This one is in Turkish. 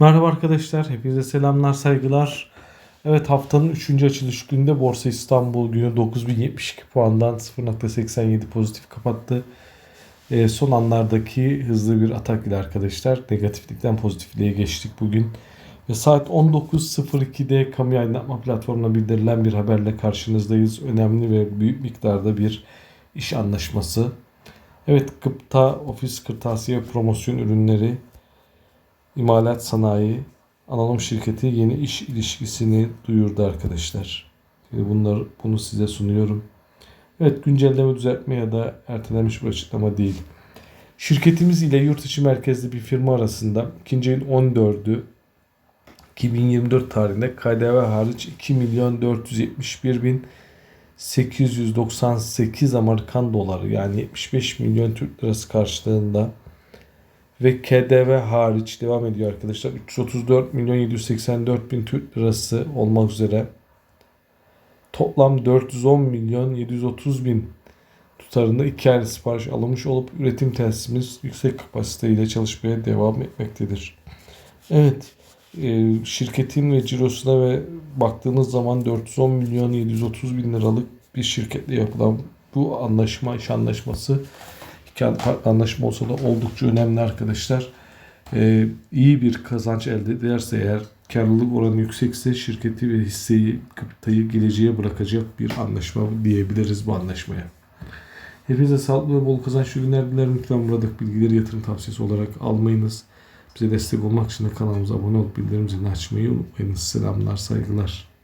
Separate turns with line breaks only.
Merhaba arkadaşlar, hepinize selamlar, saygılar. Evet haftanın 3. açılış gününde Borsa İstanbul günü 9072 puandan 0.87 pozitif kapattı. Ee, son anlardaki hızlı bir atak ile arkadaşlar negatiflikten pozitifliğe geçtik bugün. Ve saat 19.02'de kamu aydınlatma platformuna bildirilen bir haberle karşınızdayız. Önemli ve büyük miktarda bir iş anlaşması. Evet gıpta, ofis, kırtasiye, promosyon ürünleri İmalat Sanayi Anonim Şirketi yeni iş ilişkisini duyurdu arkadaşlar. Şimdi bunlar, bunu size sunuyorum. Evet güncelleme düzeltme ya da ertelenmiş bir açıklama değil. Şirketimiz ile yurt içi merkezli bir firma arasında ikinci ayın 14'ü 2024 tarihinde KDV hariç 2 milyon 471 bin 898 Amerikan doları yani 75 milyon Türk lirası karşılığında ve KDV hariç devam ediyor arkadaşlar. 334 milyon 784 bin Türk lirası olmak üzere toplam 410 milyon 730 bin tutarında iki ayrı sipariş alınmış olup üretim tesisimiz yüksek kapasiteyle çalışmaya devam etmektedir. Evet e, şirketin ve cirosuna ve baktığınız zaman 410 milyon 730 bin liralık bir şirketle yapılan bu anlaşma iş anlaşması kağıt anlaşma olsa da oldukça önemli arkadaşlar. Ee, iyi bir kazanç elde ederse eğer karlılık oranı yüksekse şirketi ve hisseyi kapitayı geleceğe bırakacak bir anlaşma diyebiliriz bu anlaşmaya. Hepinize sağlıklı ve bol kazançlı günler dilerim. Lütfen buradaki bilgileri yatırım tavsiyesi olarak almayınız. Bize destek olmak için de kanalımıza abone olup bildirim zilini açmayı unutmayınız. Selamlar, saygılar.